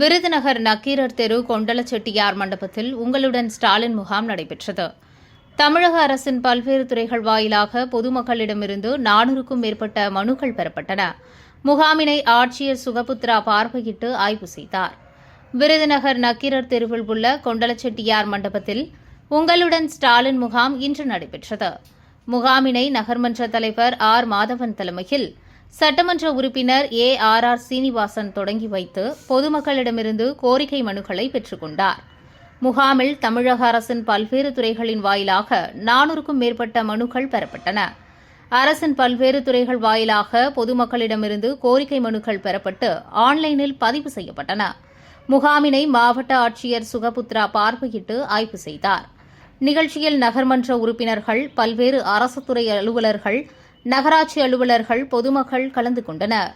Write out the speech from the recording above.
விருதுநகர் நக்கீரர் தெரு கொண்டல செட்டியார் மண்டபத்தில் உங்களுடன் ஸ்டாலின் முகாம் நடைபெற்றது. தமிழக அரசின் பல்வேறு துறைகள் வாயிலாக பொதுமக்களிடமிருந்து நானூறுக்கும் மேற்பட்ட மனுக்கள் பெறப்பட்டன. முகாமினை ஆட்சியர் சுகபுத்ரா பார்வையிட்டு ஆய்வு செய்தார். விருதுநகர் நக்கீரர் தெருவில் உள்ள கொண்டலச்செட்டியார் மண்டபத்தில் உங்களுடன் ஸ்டாலின் முகாம் இன்று நடைபெற்றது. முகாமினை நகர்மன்ற தலைவர் ஆர். மாதவன் தலைமையில் சட்டமன்ற உறுப்பினர் ஏ. ஆர். ஆர். சீனிவாசன் தொடங்கி வைத்து பொதுமக்களிடமிருந்து கோரிக்கை மனுக்களை பெற்றுக்கொண்டார் முகாமில் தமிழக அரசின் பல்வேறு துறைகளின் வாயிலாக நானூறுக்கும் மேற்பட்ட மனுக்கள் பெறப்பட்டன. அரசின் பல்வேறு துறைகள் வாயிலாக பொதுமக்களிடமிருந்து கோரிக்கை மனுக்கள் பெறப்பட்டு ஆன்லைனில் பதிவு செய்யப்பட்டன. முகாமினை மாவட்ட ஆட்சியர் சுகபுத்ரா பார்வையிட்டு ஆய்வு செய்தார். நிகழ்ச்சியில் நகர்மன்ற உறுப்பினர்கள் பல்வேறு அரசு துறை அலுவலர்கள் நகராட்சி அலுவலர்கள் பொதுமக்கள் கலந்து கொண்டனர்.